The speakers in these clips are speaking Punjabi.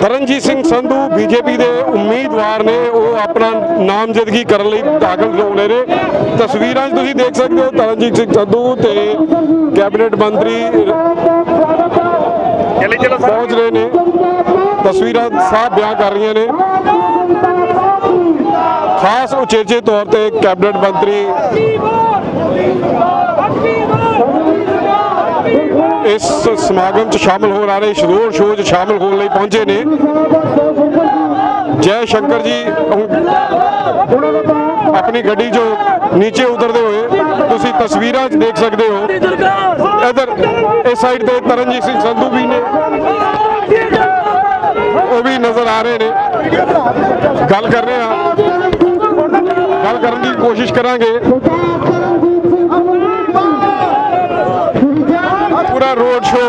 ਤਰਨਜੀਤ ਸਿੰਘ ਸੰਧੂ ਬੀਜੇਪੀ ਦੇ ਉਮੀਦਵਾਰ ਨੇ, ਉਹ ਆਪਣਾ ਨਾਮਜ਼ਦਗੀ ਕਰਨ ਲਈ ਦਾਖਲ ਹੋਣੇ ਨੇ। ਤਸਵੀਰਾਂ 'ਚ ਤੁਸੀਂ ਦੇਖ ਸਕਦੇ ਹੋ, ਤਰਨਜੀਤ ਸਿੰਘ ਸੰਧੂ ਤੇ ਕੈਬਨਿਟ ਮੰਤਰੀ ਪਹੁੰਚ ਰਹੇ ਨੇ। ਤਸਵੀਰਾਂ ਸਾਫ਼ ਬਿਆਨ ਕਰ ਰਹੀਆਂ ਨੇ। ਖਾਸ ਉਚੇਚੇ ਤੌਰ ਤੇ ਕੈਬਨਿਟ ਮੰਤਰੀ ਇਸ ਸਮਾਗਮ 'ਚ ਸ਼ਾਮਲ ਹੋਣ ਰਹੇ ਸ਼ਰੋਰ ਸ਼ੋਅ 'ਚ ਸ਼ਾਮਲ ਹੋਣ ਲਈ ਪਹੁੰਚੇ ਨੇ। ਜੈ ਸ਼ੰਕਰ ਜੀ ਆਪਣੀ ਗੱਡੀ ਜੋ ਨੀਚੇ ਉਤਰਦੇ ਹੋਏ ਤੁਸੀਂ ਤਸਵੀਰਾਂ 'ਚ ਦੇਖ ਸਕਦੇ ਹੋ। ਇਧਰ ਇਸ ਸਾਈਡ ਤੇ ਤਰਨਜੀਤ ਸਿੰਘ ਸੰਧੂ ਵੀ ਨੇ। ਉਹ ਵੀ ਨਜ਼ਰ ਆ ਰਹੇ ਨੇ। ਗੱਲ ਕਰ ਰਹੇ ਹਾਂ। ਗੱਲ ਕਰਨ ਦੀ ਕੋਸ਼ਿਸ਼ ਕਰਾਂਗੇ। ਪੂਰਾ ਰੋਡ ਸ਼ੋਅ।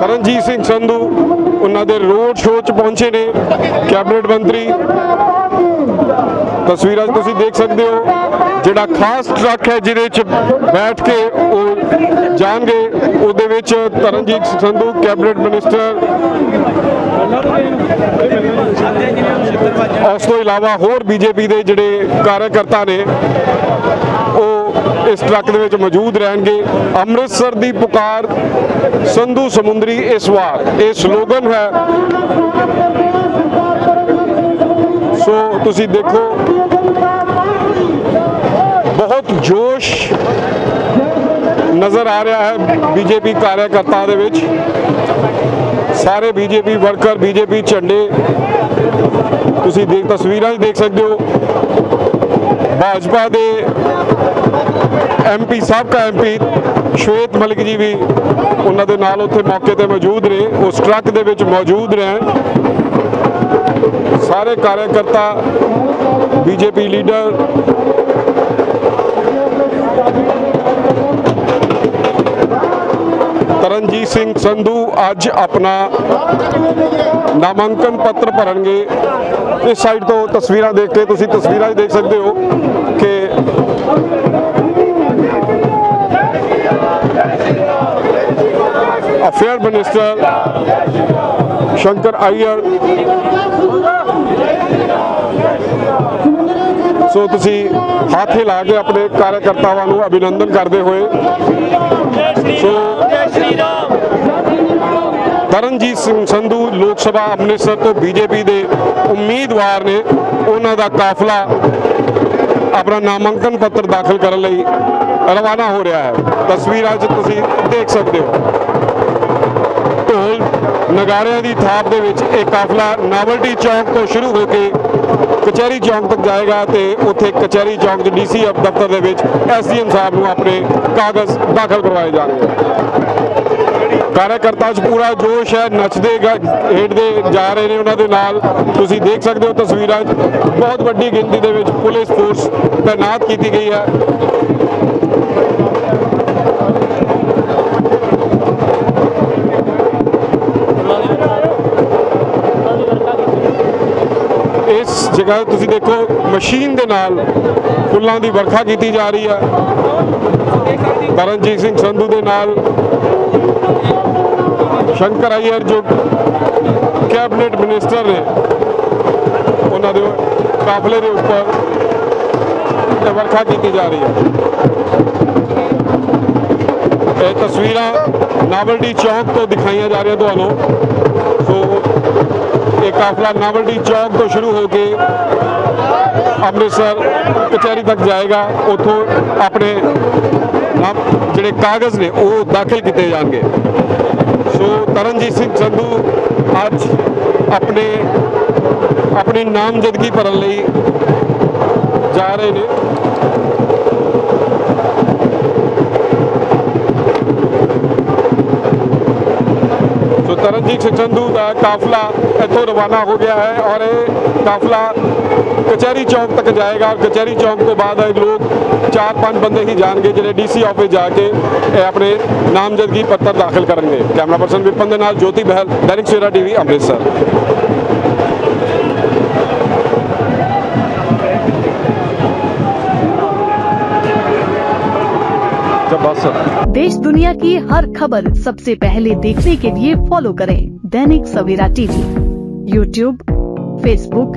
ਤਰਨਜੀਤ ਸਿੰਘ ਸੰਧੂ ਉਹਨਾਂ ਦੇ ਰੋਡ ਸ਼ੋਅ 'ਚ ਪਹੁੰਚੇ ਨੇ। ਕੈਬਨਿਟ ਮੰਤਰੀ। ਤਸਵੀਰਾਂ ਤੁਸੀਂ ਦੇਖ ਸਕਦੇ ਹੋ, ਜਿਹੜਾ ਖਾਸ ਟਰੱਕ ਹੈ ਜਿਹਦੇ 'ਚ ਬੈਠ ਕੇ ਉਹ ਜਾਣਗੇ। ਉਹਦੇ ਵਿੱਚ ਤਰਨਜੀਤ ਸੰਧੂ, ਕੈਬਨਿਟ ਮਿਨਿਸਟਰ। ਉਸ ਤੋਂ ਇਲਾਵਾ ਹੋਰ ਬੀਜੇਪੀ ਦੇ ਜਿਹੜੇ ਕਾਰਜਕਰਤਾ ਨੇ ਉਹ ਇਸ ਟਰੱਕ ਦੇ ਵਿੱਚ ਮੌਜੂਦ ਰਹਿਣਗੇ। ਅੰਮ੍ਰਿਤਸਰ ਦੀ ਪੁਕਾਰ ਸੰਧੂ ਸਮੁੰਦਰੀ ਇਸ ਵਾਰ। ਇਹ ਸਲੋਗਨ ਹੈ। ਸੋ ਤੁਸੀਂ ਦੇਖੋ, ਬਹੁਤ ਜੋਸ਼ ਨਜ਼ਰ ਆ ਰਿਹਾ ਹੈ ਬੀਜੇਪੀ ਕਾਰਜਕਰਤਾ ਦੇ ਵਿੱਚ। ਸਾਰੇ ਬੀਜੇਪੀ ਵਰਕਰ, ਬੀਜੇਪੀ ਝੰਡੇ, ਤੁਸੀਂ ਦੇਖ ਤਸਵੀਰਾਂ 'ਚ ਦੇਖ ਸਕਦੇ ਹੋ। ਭਾਜਪਾ ਦੇ ਐਮਪੀ ਸਾਬਕਾ ਐਮਪੀ ਸ਼ਵੇਤ ਮਲਿਕ ਜੀ ਵੀ ਉਹਨਾਂ ਦੇ ਨਾਲ ਉੱਥੇ ਮੌਕੇ ਤੇ ਮੌਜੂਦ ਨੇ। ਉਸ ਟਰੱਕ ਦੇ ਵਿੱਚ ਮੌਜੂਦ ਨੇ ਸਾਰੇ ਕਾਰਜਕਰਤਾ ਬੀਜੇਪੀ ਲੀਡਰ, ਤਰਨਜੀਤ ਸਿੰਘ ਸੰਧੂ ਅੱਜ ਆਪਣਾ ਨਾਮਾਂਕਨ ਪੱਤਰ ਭਰਨਗੇ। ਇਸ ਸਾਈਡ ਤੋਂ ਤਸਵੀਰਾਂ ਦੇਖ ਕੇ ਤੁਸੀਂ ਤਸਵੀਰਾਂ ਦੇਖ ਸਕਦੇ ਹੋ ਕਿ ਅਫੇਅਰ ਮਿਨਿਸਟਰ ਸ਼ੰਕਰ ਆਈਅਰ ਸੋ ਤੁਸੀਂ ਹੱਥ ਹਿਲਾ ਕੇ ਆਪਣੇ ਕਾਰਜਕਰਤਾਵਾਂ ਨੂੰ ਅਭਿਨੰਦਨ ਕਰਦੇ ਹੋਏ, ਸੋ ਤਰਨਜੀਤ ਸਿੰਘ ਸੰਧੂ ਲੋਕ ਸਭਾ ਅੰਮ੍ਰਿਤਸਰ ਤੋਂ ਬੀਜੇਪੀ ਦੇ ਉਮੀਦਵਾਰ ਨੇ ਉਹਨਾਂ ਦਾ ਕਾਫਲਾ ਆਪਣਾ ਨਾਮਾਂਕਨ ਪੱਤਰ ਦਾਖਲ ਕਰਨ ਲਈ ਰਵਾਨਾ ਹੋ ਰਿਹਾ ਹੈ। ਤਸਵੀਰਾਂ 'ਚ ਤੁਸੀਂ ਦੇਖ ਸਕਦੇ ਹੋ। ਢੋਲ ਨਗਾਰਿਆਂ ਦੀ ਥਾਪ ਦੇ ਵਿੱਚ ਇਹ ਕਾਫਲਾ ਨਾਵਲਟੀ ਚੌਂਕ ਤੋਂ ਸ਼ੁਰੂ ਹੋ ਕੇ ਕਚਹਿਰੀ ਚੌਂਕ ਤੱਕ ਜਾਏਗਾ ਤੇ ਉੱਥੇ ਕਚਹਿਰੀ ਚੌਂਕ 'ਚ ਡੀਸੀ ਦਫ਼ਤਰ ਦੇ ਵਿੱਚ ਐਸਡੀਐਮ ਸਾਹਿਬ ਨੂੰ ਆਪਣੇ ਕਾਗਜ਼ ਦਾਖਲ ਕਰਵਾਏ ਜਾਣਗੇ। ਕਾਰਜਕਰਤਾ 'ਚ ਪੂਰਾ ਜੋਸ਼ ਹੈ ਨੱਚਦੇ ਗਾ- ਜਾ ਰਹੇ ਨੇ ਉਹਨਾਂ ਦੇ ਨਾਲ ਤੁਸੀਂ ਦੇਖ ਸਕਦੇ ਹੋ ਤਸਵੀਰਾਂ 'ਚ ਬਹੁਤ ਵੱਡੀ ਗਿਣਤੀ ਦੇ ਵਿੱਚ ਪੁਲਿਸ ਫੋਰਸ ਤਾਇਨਾਤ ਕੀਤੀ ਗਈ ਹੈ ਇਸ ਜਗ੍ਹਾ ਤੁਸੀਂ ਦੇਖੋ ਮਸ਼ੀਨ ਦੇ ਨਾਲ ਫੁੱਲਾਂ ਦੀ ਵਰਖਾ ਕੀਤੀ ਜਾ ਰਹੀ ਹੈ ਤਰਨਜੀਤ ਸਿੰਘ ਸੰਧੂ ਦੇ ਨਾਲ ਸ਼ੰਕਰ ਅਈਅਰ ਜੋ ਕੈਬਨਿਟ ਮਿਨਿਸਟਰ ਨੇ ਉਹਨਾਂ ਦੇ ਕਾਫਲੇ ਦੇ ਉੱਪਰ ਵਰਖਾ ਕੀਤੀ ਜਾ ਰਹੀ ਹੈ। ਇਹ ਤਸਵੀਰਾਂ ਨਾਵਲਡੀ ਚੌਕ ਤੋਂ ਦਿਖਾਈਆਂ ਜਾ ਰਹੀਆਂ ਤੁਹਾਨੂੰ। ਸੋ ਇਹ ਕਾਫਲਾ ਨਾਵਲਡੀ ਚੌਕ ਤੋਂ ਸ਼ੁਰੂ ਹੋ ਕੇ ਅੰਮ੍ਰਿਤਸਰ ਕਚਹਿਰੀ ਤੱਕ ਜਾਏਗਾ। ਉੱਥੋਂ ਆਪਣੇ ਜਿਹੜੇ ਕਾਗਜ਼ ਨੇ ਉਹ ਦਾਖਲ ਕੀਤੇ ਜਾਣਗੇ। ਸੋ ਤਰਨਜੀਤ ਸਿੰਘ ਸੰਧੂ ਅੱਜ ਆਪਣੇ, ਆਪਣੀ ਨਾਮਜ਼ਦਗੀ ਭਰਨ ਲਈ ਜਾ ਰਹੇ ਨੇ। ਸੋ ਤਰਨਜੀਤ ਸਿੰਘ ਸੰਧੂ ਦਾ ਕਾਫਲਾ ਇੱਥੋਂ ਰਵਾਨਾ ਹੋ ਗਿਆ ਹੈ ਔਰ ਇਹ ਕਾਫਲਾ कचहरी चौक तक जाएगा। कचहरी चौक के बाद लोग, चार पाँच बंदे ही जाएँगे डी सी ऑफ़िस जाके अपने नामजदगी पत्र दाखिल करेंगे। कैमरा पर्सन विपन नाल ज्योति बहल, दैनिक सवेरा टीवी, अमृतसर। देश दुनिया की हर खबर सबसे पहले देखने के लिए फॉलो करें Dainik Savera TV. YouTube Facebook